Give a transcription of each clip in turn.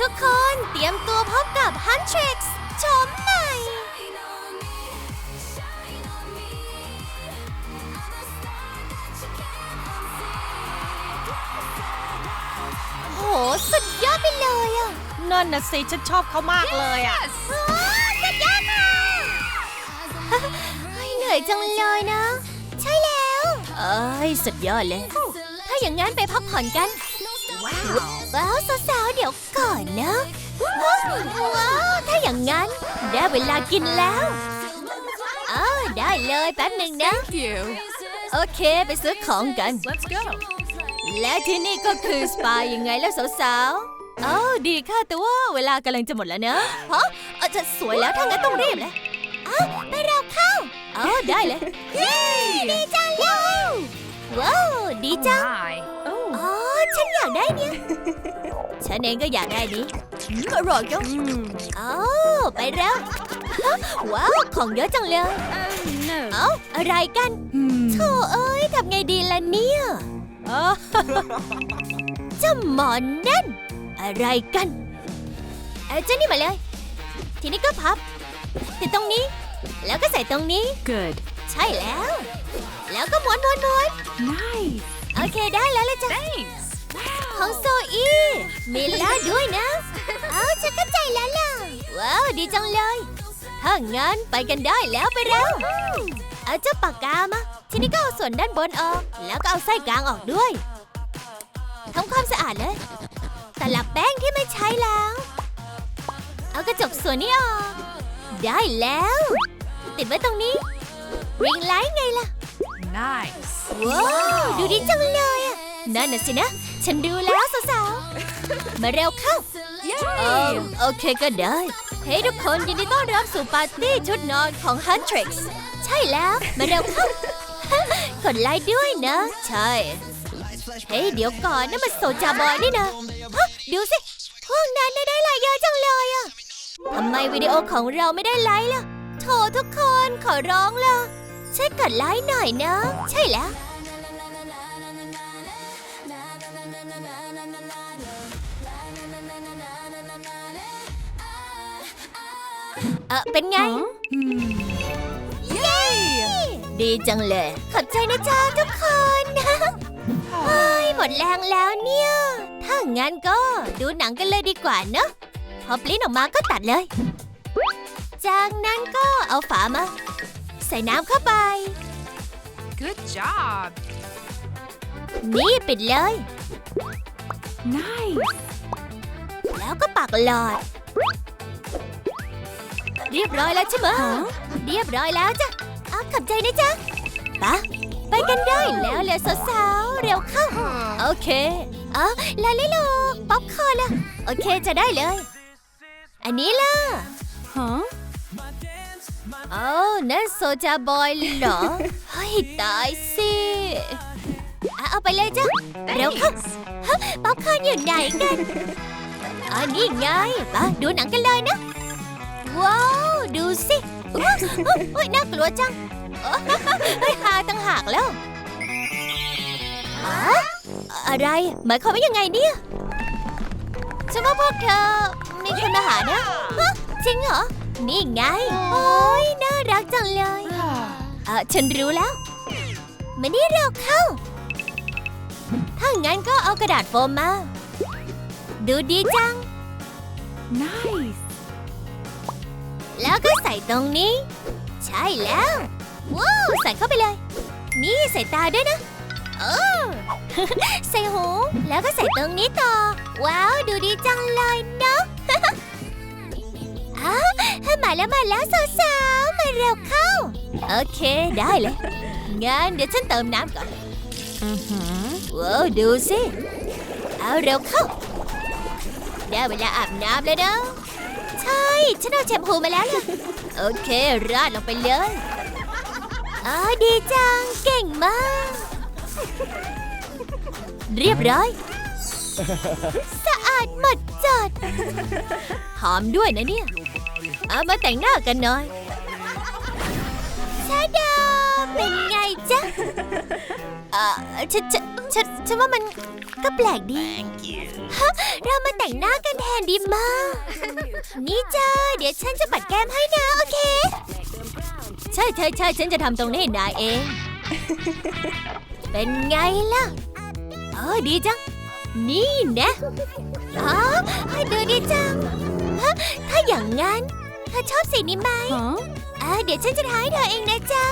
ทุกคนเตรียมตัวพบกับ Huntrix ชมใหม่ โห สุดยอดไปเลยอะนั่นน่ะสิฉันชอบเขามากเลยอะว้าวสุดยอดค่ะเฮ้ยเหนื่อยจังเลยนะ ใช่แล้ว เอ้ย สุดยอดเลย ถ้าอย่างงั้นไปพักผ่อนกัน ว้าว ว้าวสาวๆเดี๋ยวก่อนนะ ว้าว ถ้าอย่างงั้น ได้เวลากินแล้วเออได้เลยแป๊บหนึ่งนะ you โอเคไปซื้อของกัน let's go และที่นี่ก็คือสปายังไงแล้วสาวๆเอ้าดีค่ะแต่ว่าเวลากำลังจะหมดแล้วเนอะฮะเออจะสวยแล้วถ้างั้นต้องรีบเลยอ้าวไปเราเข้าเออได้เลย ดีจังเลยว้าวดีจัง my อ๋อฉัน อยากได้เนี่ย ฉันเองก็อยากได้นี้อืมอร่อยจังอ๋อไปแล้วฮะว้าว ของเยอะจังเลย no เอ้า อะไรกันโธ่เอ้ยทำไงดีล่ะเนี่ยเออเจ้าหมอนนั่น อะไรกัน เอาเจ้านี่มาเลย ทีนี้ก็พับ ติดตรงนี้ แล้วก็ใส่ตรงนี้ good ใช่แล้ว แล้วก็ม้วนม้วนม้วน nice โอเคได้แล้วละจ้ะ thanks ของโซอีมีล่าด้วยนะ เอาฉันเข้าใจแล้วล่ะ ว้าว ดีจังเลย ถ้างั้นไปกันได้แล้วไปเร็วเอาเจ้าปากกามา ทีนี้ก็เอาส่วนด้านบนออก แล้วก็เอาไส้กลางออกด้วยทำความสะอาดเลยแต่ละแป้งที่ไม่ใช้แล้ว เอากระจกส่วนนี้ออก ได้แล้ว ติดไว้ตรงนี้ริงไลท์ไงล่ะ nice ว้าว ดูดีจังเลยอะ นั่นน่ะสินะ ฉันดูแล้วสาวๆ มาเร็วเข้าเออโอเคก็ได้ เฮ้ยทุกคนยินดีต้อนรับสู่ปาร์ตี้ชุดนอนของ Huntrix ใช่แล้ว มาเร็วเข้ากดไลค์ด้วยนะ ใช่ เฮ้ยเดี๋ยวก่อนนั่นมันโซจาบอยนี่นะฮะดูสิ พวกนั้นน่ะได้ไลค์เยอะจังเลยอะทำไมวิดีโอของเราไม่ได้ไลค์ล่ะโถทุกคนขอร้องล่ะช่วยกดไลค์หน่อยนะ ใช่แล้ว เออเป็นไง เย้ ดีจังเลย ขอบใจนะจ๊ะทุกคนเฮ้ยหมดแรงแล้วเนี่ย ถ้างั้นก็ดูหนังกันเลยดีกว่าเนอะ พอปลิ้นออกมาก็ตัดเลย จากนั้นก็เอาฝามา ใส่น้ำเข้าไป good job นี่ปิดเลย nice แล้วก็ปักหลอด เรียบร้อยแล้วใช่ไหมเรียบร้อยแล้วจ้ะเอาขับใจนะจ๊ะปะไปกันได้แล้วเลยสาวๆ เร็วเข้า โอเค เอาลาลิลูป๊อปคอร์นล่ะโอเคจะได้เลย อันนี้ล่ะ huh โอ้นั่นโซจาบอยเหรอ เฮ้ย ตายสิอะ เอาไปเลยจ้ะ เร็วเข้าฮะป๊อปคอร์นอยู่ไหนกันอันนี้ไงไปดูหนังกันเลยนะ ว้าว ดูสิอุ๊ยอุ๊ยน่ากลัวจังเฮ้ยฮาตั้งหากแล้วอ๋ออะไร หมายความว่ายังไงเนี่ย ฉันว่าพวกเธอมีคนมาหานะฮะจริงเหรอ นี่ไง โอ้ยน่ารักจังเลย เออฉันรู้แล้ว มานี่เร็วเข้า ถ้างั้นก็เอากระดาษโฟมมา ดูดีจัง nice แล้วก็ใส่ตรงนี้ ใช่แล้ว ว้าว ใส่เข้าไปเลย นี่ใส่ตาด้วยนะเออใส่หู แล้วก็ใส่ตรงนี้ต่อ ว้าว ดูดีจังเลยเนาะอ้าวมาแล้วมาแล้วสาวๆมาเร็วเข้า โอเคได้เลย งั้นเดี๋ยวฉันเติมน้ำก่อน ว้าวดูสิ เอาเร็วเข้า ได้เวลาอาบน้ำเลยนะ ใช่ ฉันเอาแชมพูมาแล้วล่ะ โอเค ราดลงไปเลยอ๋อดีจัง เก่งมาก เรียบร้อย สะอาดหมดจด หอมด้วยนะเนี่ย เอามาแต่งหน้ากันหน่อยชาดาเป็นไงจ๊ะ เออฉันฉันฉันฉันว่ามันก็แปลกดี ฮะ เรามาแต่งหน้ากันแทนดีมาก นี่จ้าเดี๋ยวฉันจะปัดแก้มให้นะ โอเค ใช่ใช่ใช่ฉันจะทำตรงนี้ให้นายเอง เป็นไงล่ะ เออดีจัง นี่นะอ๋อให้ดูดีจังฮะถ้าอย่างงั้นเธอชอบสีนี้ไหม Huh? อ่าเดี๋ยวฉันจะทายเธอเองนะจ๊ะ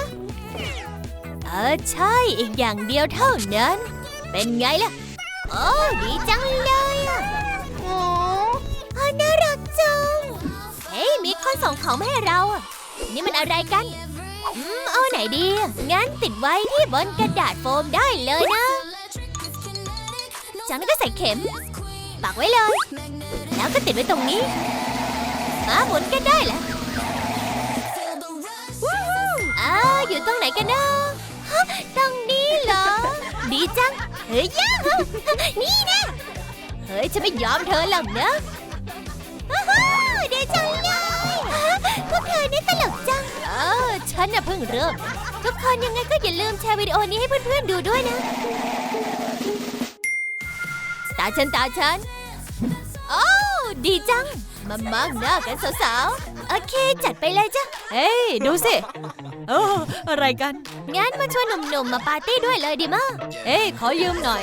เออใช่อีกอย่างเดียวเท่านั้น เป็นไงล่ะ โอ้ดีจังเลยอะโอ้น่ารักจัง เฮ้ยมีคนส่งของมาให้เราอะนี่มันอะไรกัน อืมเอาไหนดี งั้นติดไว้ที่บนกระดาษโฟมได้เลยนะ จากนั้นก็ใส่เข็ม ปักไว้เลย แล้วก็ติดไว้ตรงนี้ มาหมุนกันได้แล้วอ้าวอยู่ตรงไหนกันนะฮะ ตรงนี้เหรอ ดีจัง เฮ้ยย่านี่นะเฮ้ย ฉันไม่ยอมเธอหรอกนะอ้าวเดี๋ยวจังเลยพวกเธอนี่ตลกจัง เออ ฉันน่ะเพิ่งเริ่ม ทุกคนยังไงก็อย่าลืมแชร์วิดีโอนี้ให้เพื่อนๆดูด้วยนะ ตาฉันตาฉัน โอ้ดีจัง มามองหน้ากันสาวๆ โอเค จัดไปเลยจ้ะ เฮ้ย ดูสิ เอออะไรกัน งั้นมาชวนหนุ่มๆมาปาร์ตี้ด้วยเลยดีมากเอ้ยขอยืมหน่อย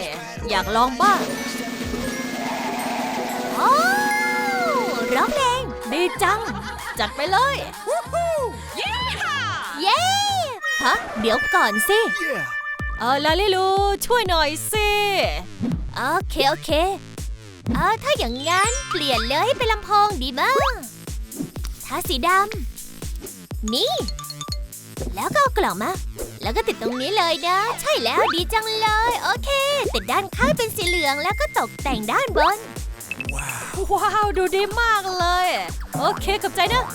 อยากลองบ้างโอ้ร้องเพลงดีจัง จัดไปเลยเย้ฮะเดี๋ยวก่อนสิเออลาลิลูช่วยหน่อยสิโอเคโอเคเออถ้าอย่างงั้นเปลี่ยนเลยให้เป็นลำโพงดีมากทาสีดำนี่ แล้วก็เอากล่องมา แล้วก็ติดตรงนี้เลยนะ ใช่แล้วดีจังเลย โอเค ติดด้านข้างเป็นสีเหลืองแล้วก็ตกแต่งด้านบน ว้าว ดูดีมากเลย โอเคขอบใจนะ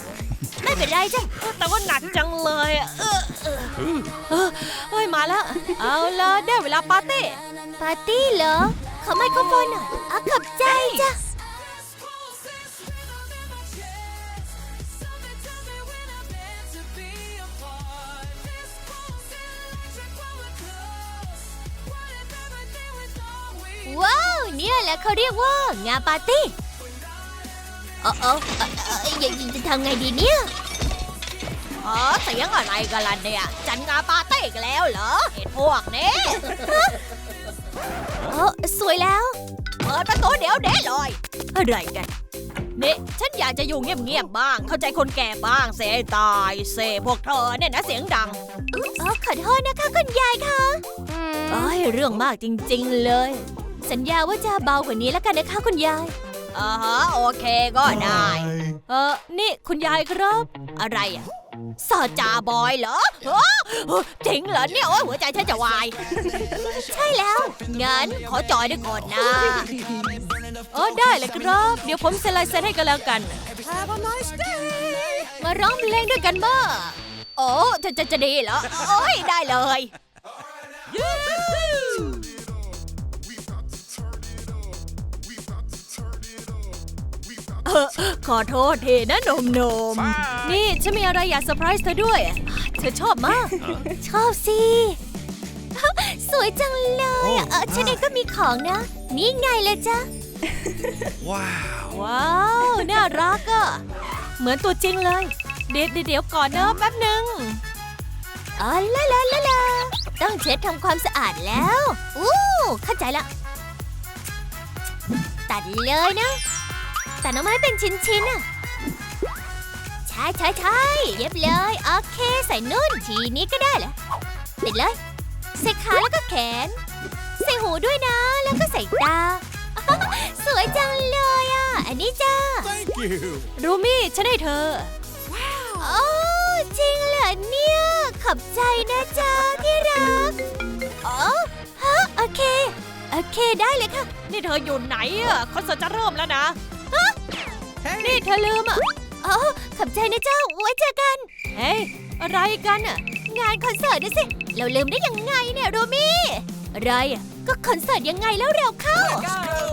ไม่เป็นไรจ้ะแต่ว่าหนักจังเลยอะเออเออเออเฮ้ยมาแล้ว เอาละได้เวลาปาร์ตี้ ปาร์ตี้เหรอ ขอไมโครโฟนหน่อยอะขอบใจจ้ะ ว้าว เนี่ยแหละเขาเรียกว่างานปาร์ตี้เออเออเออเอออย่าจะทำไงดีเนี่ยอ๋อเสียงอะไรกันล่ะเนี่ย จัดงานปาร์ตี้กันแล้วเหรอเห็นพวกนี้เออสวยแล้ว เปิดประตูเดี๋ยวเด้เลย อะไรกันนี่ฉันอยากจะอยู่เงียบๆบ้าง เข้าใจคนแก่บ้าง เสียตายเสพวกเธอเนี่ยนะเสียงดังเออขอโทษนะคะคุณยายค่ะอ้ยเรื่องมากจริง ๆ เลย สัญญาว่าจะเบากว่านี้แล้วกันนะคะคุณยาย อ่าฮะโอเคก็ได้ เออนี่คุณยายครับ อะไรอะซอจาบอยเหรอเอ้อเอ้อจริงเหรอเนี่ยโอ้ยหัวใจฉันจะวาย ใช่แล้ว งั้นขอจอยด้วยก่อนนะเออได้เลยครับ เดี๋ยวผมเซ็นลายเซ็นให้กันแล้วกันมาร้องเพลงด้วยกันบ้าโอ้จะจะจะดีเหรอ โอ้ยได้เลยเขอโทษทีนะหนมนมๆนี่ฉันมีอะไรอยากเซอร์ไพรส์เธอด้วย เธอชอบมาก ชอบสิ สวยจังเลยอะเออฉันเองก็มีของนะ นี่ไงเลยจ้ะ Wow. ว้าว น่ารักอะเหมือนตัวจริงเลย เดี๋ยวเดี๋ยวก่อนนะแป๊บหนึ่งอ๋อละละละละต้องเช็ดทำความสะอาดแล้ว อู้ เข้าใจละ ตัดเลยนะ ตัดออกมาให้เป็นชิ้นๆน่ะใช่ใช่ใช่เย็บเลย โอเค ใส่นุ่นทีนี้ก็ได้แล้วติดเลย ใส่ขาแล้วก็แขน ใส่หูด้วยนะ แล้วก็ใส่ตา สวยจังเลยอะ อันนี้จ้า Thank you. รูมี่ฉันให้เธอ โอ้จริงเหรอเนี่ย ขอบใจนะจ๊ะที่รักอ๋อฮะโอเค โอเคได้เลยค่ะ นี่เธออยู่ไหนอะคอนเสิร์ตจะเริ่มแล้วนะ นี่เธอลืมอะอ๋อขอบใจนะเจ้า ไว้เจอกัน เฮ้ย อะไรกันอะงานคอนเสิร์ตนะสิ เราลืมได้ยังไงเนี่ยโรมี่ อะไรอะก็คอนเสิร์ตยังไงแล้วเร็วเข้า Go